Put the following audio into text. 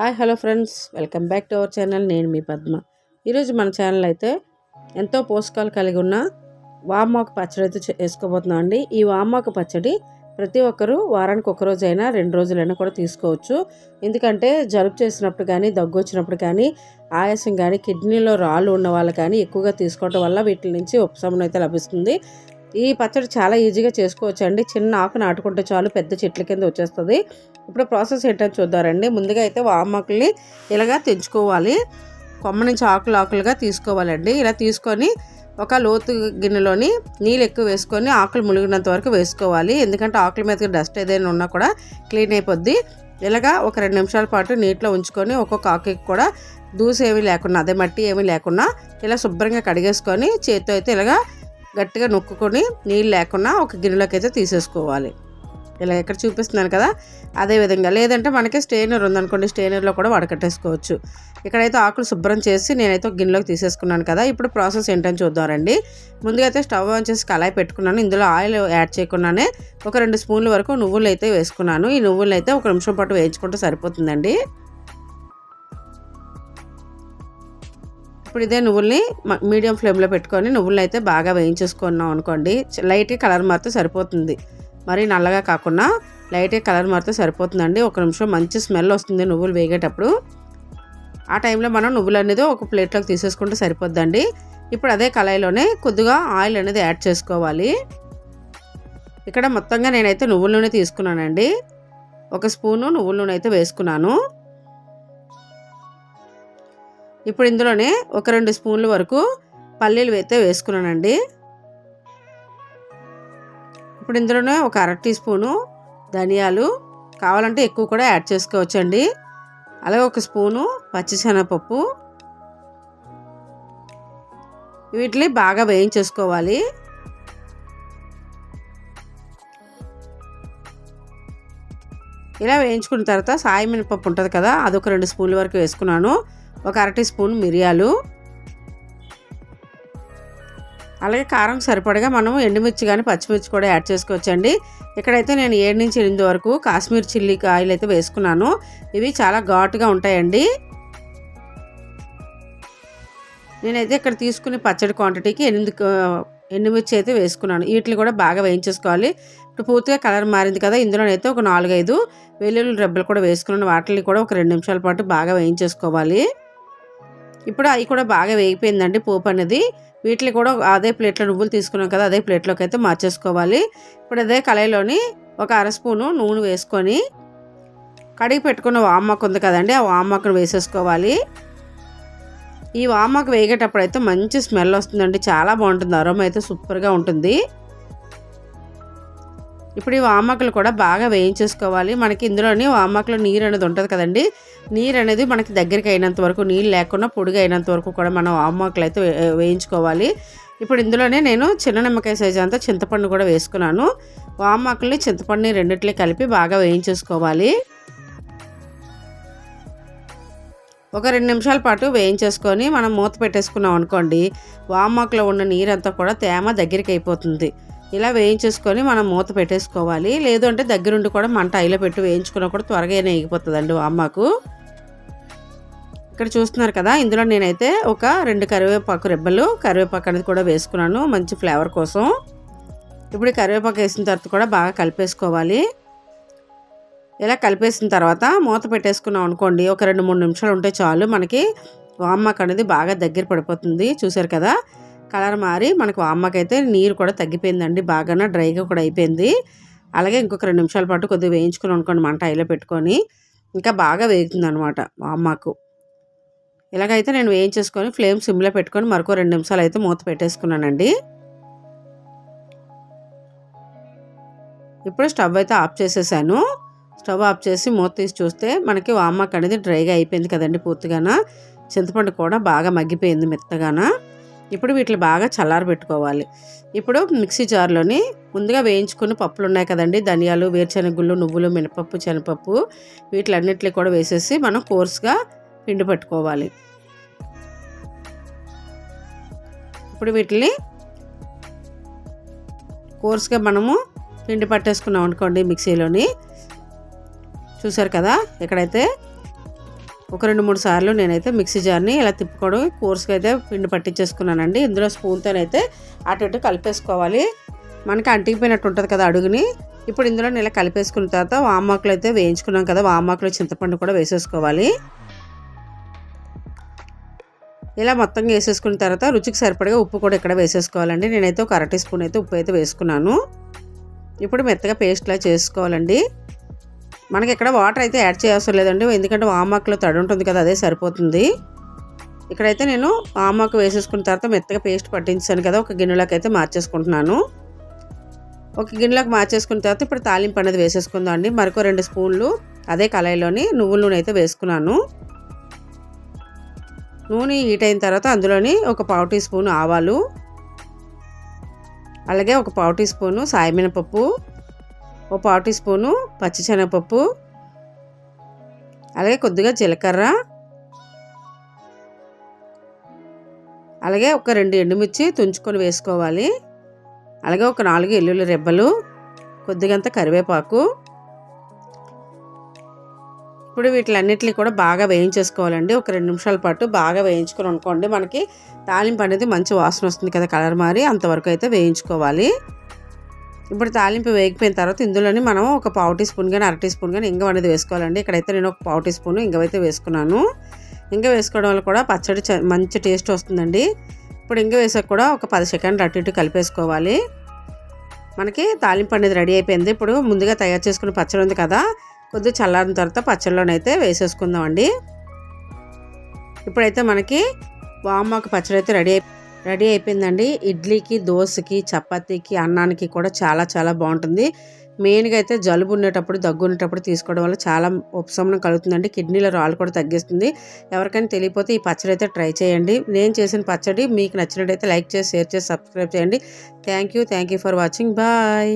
Hi hello friends. Welcome back to our channel. నేను మీ పద్మ. ఈరోజు మన ఛానల్ అయితే ఎంతో పోషకాలు కలిగి ఉన్న వామాకు పచ్చడి అయితే చే- వేసుకోబోతున్నాం అండి. ఈ వామాకు పచ్చడి ప్రతి ఒక్కరూ వారానికి ఒక రోజైనా రెండు రోజులైనా కూడా తీసుకోవచ్చు. ఎందుకంటే జలుబు చేసినప్పుడు కానీ దగ్గు వచ్చినప్పుడు కానీ ఆయాసం కానీ కిడ్నీలో రాళ్ళు ఉన్న వాళ్ళు కానీ ఎక్కువగా తీసుకోవడం వల్ల వీటి నుంచి ఉపశమనం అయితే లభిస్తుంది. ఈ పచ్చడి చాలా ఈజీగా చేసుకోవచ్చు అండి చిన్న ఆకు నాటుకుంటే చాలు పెద్ద చెట్ల కింద వచ్చేస్తుంది. ఇప్పుడు ప్రాసెస్ ఏంటో చూద్దారండి. ముందుగా అయితే వామాకుల్ని ఇలాగా తెంచుకోవాలి. కొమ్మ నుంచి ఆకులు ఆకులుగా తీసుకోవాలండి. ఇలా తీసుకొని ఒక లోతు గిన్నెలోని నీళ్ళు ఎక్కువ వేసుకొని ఆకులు మునిగినంత వరకు వేసుకోవాలి. ఎందుకంటే ఆకుల మీద డస్ట్ ఏదైనా ఉన్నా కూడా క్లీన్ అయిపోద్ది. ఇలాగా ఒక రెండు నిమిషాల పాటు నీటిలో ఉంచుకొని ఒక్కొక్క ఆకుకి కూడా దూసి ఏమీ లేకుండా అదే మట్టి ఏమీ లేకుండా ఇలా శుభ్రంగా కడిగేసుకొని చేతితో అయితే ఇలాగా గట్టిగా నొక్కుకొని నీళ్ళు లేకుండా ఒక గిన్నెలోకి అయితే తీసేసుకోవాలి. ఇలా ఇక్కడ చూపిస్తున్నాను కదా అదే విధంగా. లేదంటే మనకి స్టెయినర్ ఉందనుకోండి స్టెయినర్లో కూడా వడకట్టేసుకోవచ్చు. ఇక్కడైతే ఆకులు శుభ్రం చేసి నేనైతే ఒక గిన్నెలోకి తీసేసుకున్నాను కదా. ఇప్పుడు ప్రాసెస్ ఏంటని చూద్దామండి ముందుగా అయితే స్టవ్ ఆన్ చేసి కళాయి పెట్టుకున్నాను. ఇందులో ఆయిల్ యాడ్ చేయకుండానే ఒక రెండు స్పూన్ల వరకు నువ్వులు అయితే వేసుకున్నాను. ఈ నువ్వులు అయితే ఒక నిమిషం పాటు వేయించుకుంటే సరిపోతుందండి. ఇప్పుడు ఇదే నువ్వుల్ని మీడియం ఫ్లేమ్లో పెట్టుకొని నువ్వులు అయితే బాగా వేయించేసుకున్నాం అనుకోండి లైట్గా కలర్ మారితే సరిపోతుంది. మరి నల్లగా కాకుండా లైట్గా కలర్ మారితే సరిపోతుందండి. ఒక నిమిషం మంచి స్మెల్ వస్తుంది నువ్వులు వేగేటప్పుడు. ఆ టైంలో మనం నువ్వులు అనేది ఒక ప్లేట్లోకి తీసేసుకుంటే సరిపోద్దండి. ఇప్పుడు అదే కళాయిలోనే కొద్దిగా ఆయిల్ అనేది యాడ్ చేసుకోవాలి. ఇక్కడ మొత్తంగా నేనైతే నువ్వుల నూనె తీసుకున్నానండి. ఒక స్పూను నువ్వుల నూనె అయితే వేసుకున్నాను. ఇప్పుడు ఇందులోనే ఒక రెండు స్పూన్ల వరకు పల్లీలు అయితే వేసుకున్నానండి. ఇప్పుడు ఇందులోనే ఒక అర టీ స్పూను ధనియాలు కావాలంటే ఎక్కువ కూడా యాడ్ చేసుకోవచ్చండి. అలాగే ఒక స్పూను పచ్చిశనగపప్పు. వీటిని బాగా వేయించేసుకోవాలి. ఇలా వేయించుకున్న తర్వాత సాయి మినపప్పు ఉంటుంది కదా అదొక రెండు స్పూన్ల వరకు వేసుకున్నాను. ఒక అరటి స్పూన్ మిరియాలు. అలాగే కారం సరిపడగా మనం ఎండుమిర్చి కానీ పచ్చిమిర్చి కూడా యాడ్ చేసుకోవచ్చండి. ఇక్కడైతే నేను ఏడు నుంచి ఎనిమిది వరకు కాశ్మీర్ చిల్లీ కాయలు అయితే వేసుకున్నాను. ఇవి చాలా ఘాటుగా ఉంటాయండి. నేనైతే ఇక్కడ తీసుకునే పచ్చడి క్వాంటిటీకి ఎనిమిది ఎండుమిర్చి అయితే వేసుకున్నాను. వీటిని కూడా బాగా వేయించేసుకోవాలి. ఇప్పుడు పూర్తిగా కలర్ మారింది కదా ఇందులోనైతే ఒక నాలుగైదు వెల్లుల్లి రెబ్బలు కూడా వేసుకున్నాను. వాటిని కూడా ఒక రెండు నిమిషాల పాటు బాగా వేయించేసుకోవాలి. ఇప్పుడు అవి కూడా బాగా వేగిపోయిందండి పోపు అనేది. వీటిని కూడా అదే ప్లేట్లో నువ్వులు తీసుకున్నాం కదా అదే ప్లేట్లోకి అయితే మార్చేసుకోవాలి. ఇప్పుడు అదే కళాయిలోని ఒక అర స్పూను నూనె వేసుకొని కడిగి పెట్టుకున్న వామాకు ఉంది కదండి ఆ వామాకును వేసేసుకోవాలి. ఈ వామాకు వేగేటప్పుడు అయితే మంచి స్మెల్ వస్తుందండి. చాలా బాగుంటుంది. అరోమా అయితే సూపర్గా ఉంటుంది. ఇప్పుడు ఈ వామాకులు కూడా బాగా వేయించేసుకోవాలి. మనకి ఇందులోని వామాకులో నీరు అనేది ఉంటుంది కదండి. నీరు అనేది మనకి దగ్గరికి అయినంత వరకు నీళ్ళు లేకుండా పొడిగా అయినంత వరకు కూడా మనం వామాకులు అయితే వే- వేయించుకోవాలి. ఇప్పుడు ఇందులోనే నేను చిన్న నిమ్మకాయ సైజు అంతా చింతపండు కూడా వేసుకున్నాను. వామాకుల్ని చింతపండుని రెండిట్లే కలిపి బాగా వేయించేసుకోవాలి. ఒక రెండు నిమిషాల పాటు వేయించేసుకొని మనం మూత పెట్టేసుకున్నాం అనుకోండి వామాకులో ఉన్న నీరంతా కూడా తేమ దగ్గరికి అయిపోతుంది. ఇలా వేయించేసుకొని మనం మూత పెట్టేసుకోవాలి. లేదు అంటే దగ్గరుండి కూడా మంట ఐలో పెట్టి వేయించుకున్నా కూడా త్వరగానే వేగిపోతుందండి వామాకు ఇక్కడ చూస్తున్నారు కదా ఇందులో నేనైతే ఒక రెండు కరివేపాకు రెబ్బలు కరివేపాకు అనేది కూడా వేసుకున్నాను మంచి ఫ్లేవర్ కోసం. ఇప్పుడు కరివేపాకు వేసిన తర్వాత కూడా బాగా కలిపేసుకోవాలి. ఇలా కలిపేసిన తర్వాత మూత పెట్టేసుకున్నాం అనుకోండి. ఒక రెండు మూడు నిమిషాలు ఉంటే చాలు. మనకి వామ్మక్ అనేది బాగా దగ్గర పడిపోతుంది. చూసారు కదా? కలర్ మారి మనకు వామ్మక్ అయితే నీరు కూడా తగ్గిపోయిందండి. బాగా డ్రైగా కూడా అయిపోయింది. అలాగే ఇంకొక రెండు నిమిషాల పాటు కొద్దిగా వేయించుకుని అనుకోండి మంట అయిలో పెట్టుకొని. ఇంకా బాగా వేగుతుంది అనమాట వామ్మాకు. ఇలాగైతే నేను వేయించేసుకొని ఫ్లేమ్ సిమ్లో పెట్టుకొని మరొక రెండు నిమిషాలు అయితే మూత పెట్టేసుకున్నానండి. ఇప్పుడు స్టవ్ అయితే ఆఫ్ చేసేసాను. స్టవ్ ఆఫ్ చేసి మూత తీసి చూస్తే మనకి వామాక్ అనేది డ్రైగా అయిపోయింది కదండి పూర్తిగాన. చింతపండు కూడా బాగా మగ్గిపోయింది మెత్తగాన. ఇప్పుడు వీటిని బాగా చల్లారి పెట్టుకోవాలి. ఇప్పుడు మిక్సీ జార్లోని ముందుగా వేయించుకుని పప్పులు ఉన్నాయి కదండి. ధనియాలు వేరుశనగుళ్ళు నువ్వులు మినపప్పు శనగపప్పు వీటిలన్నిటిని కూడా వేసేసి మనం కోర్స్గా పిండి పెట్టుకోవాలి. ఇప్పుడు వీటిని కోర్స్గా మనము పిండి పట్టేసుకున్నాం అనుకోండి మిక్సీలోని. చూసారు కదా? ఇక్కడైతే ఒక రెండు మూడు సార్లు నేనైతే మిక్సీ జార్ని ఇలా తిప్పుకోవడం కోర్స్కి అయితే పిండి పట్టించేసుకున్నానండి. ఇందులో స్పూన్తోనైతే అటు ఇటు కలిపేసుకోవాలి. మనకి అంటికిపోయినట్టు ఉంటుంది కదా అడుగుని. ఇప్పుడు ఇందులో ఇలా కలిపేసుకున్న తర్వాత వామాకులు అయితే వేయించుకున్నాం కదా వామాకులు చింతపండు కూడా వేసేసుకోవాలి. ఇలా మొత్తం వేసేసుకున్న తర్వాత రుచికి సరిపడగా ఉప్పు కూడా ఇక్కడ వేసేసుకోవాలండి. నేనైతే ఒక అర టీ స్పూన్ అయితే ఉప్పు అయితే వేసుకున్నాను. ఇప్పుడు మెత్తగా పేస్ట్లా చేసుకోవాలండి. మనకి ఇక్కడ వాటర్ అయితే యాడ్ చేయవసరం లేదండి. ఎందుకంటే వామాకులో తడి ఉంటుంది కదా అదే సరిపోతుంది. ఇక్కడైతే నేను వామాకు వేసేసుకున్న తర్వాత మెత్తగా పేస్ట్ పట్టించాను కదా ఒక గిన్నెలోకి అయితే మార్చేసుకుంటున్నాను. ఒక గిన్నెలోకి మార్చేసుకున్న తర్వాత ఇప్పుడు తాలింపు అనేది వేసేసుకుందాం అండి. మరొక రెండు స్పూన్లు అదే కళాయిలోని నువ్వుల నూనె అయితే వేసుకున్నాను. నూనె హీట్ అయిన తర్వాత అందులోని ఒక పావు టీ స్పూన్ ఆవాలు అలాగే ఒక పావు టీ స్పూను సాయమినపప్పు ఒక పావు టీ స్పూను పచ్చిశనగపప్పు అలాగే కొద్దిగా జీలకర్ర అలాగే ఒక రెండు ఎండుమిర్చి తుంచుకొని వేసుకోవాలి. అలాగే ఒక నాలుగు ఎల్లుల్లి రెబ్బలు కొద్దిగంత కరివేపాకు. ఇప్పుడు వీటిలన్నిటిని కూడా బాగా వేయించేసుకోవాలండి. ఒక రెండు నిమిషాల పాటు బాగా వేయించుకొని అనుకోండి మనకి తాలింపు అనేది మంచి వాసన వస్తుంది కదా కలర్ మారి అంతవరకు అయితే వేయించుకోవాలి. ఇప్పుడు తాలింపు వేగిపోయిన తర్వాత ఇందులోని మనం ఒక పావు టీ స్పూన్ కానీ అర టీ స్పూన్ కానీ ఇంగ అనేది వేసుకోవాలండి. ఇక్కడైతే నేను ఒక పావు టీ స్పూన్ ఇంగవైతే వేసుకున్నాను. ఇంగ వేసుకోవడం వల్ల కూడా పచ్చడి మంచి టేస్ట్ వస్తుందండి. ఇప్పుడు ఇంగ వేసాక కూడా ఒక పది సెకండ్లు అటు ఇటు కలిపేసుకోవాలి. మనకి తాలింపు అనేది రెడీ అయిపోయింది. ఇప్పుడు ముందుగా తయారు చేసుకున్న పచ్చడి ఉంది కదా కొద్దిగా చల్లారిన తర్వాత పచ్చడిలోనైతే వేసేసుకుందామండి. ఇప్పుడైతే మనకి వామాకు పచ్చడి అయితే రెడీ రెడీ అయిపోయిందండి. ఇడ్లీకి దోశకి చపాతీకి అన్నానికి కూడా చాలా చాలా బాగుంటుంది. మెయిన్గా అయితే జలుబు ఉండేటప్పుడు దగ్గు ఉండేటప్పుడు తీసుకోవడం వల్ల చాలా ఉపశమనం కలుగుతుందండి. కిడ్నీలో రాళ్ళు కూడా తగ్గిస్తుంది. ఎవరికైనా తెలియపోతే ఈ పచ్చడి అయితే ట్రై చేయండి. నేను చేసిన పచ్చడి మీకు నచ్చినట్టయితే లైక్ చేసి షేర్ చేసి సబ్స్క్రైబ్ చేయండి. Thank you. Thank you for watching. Bye.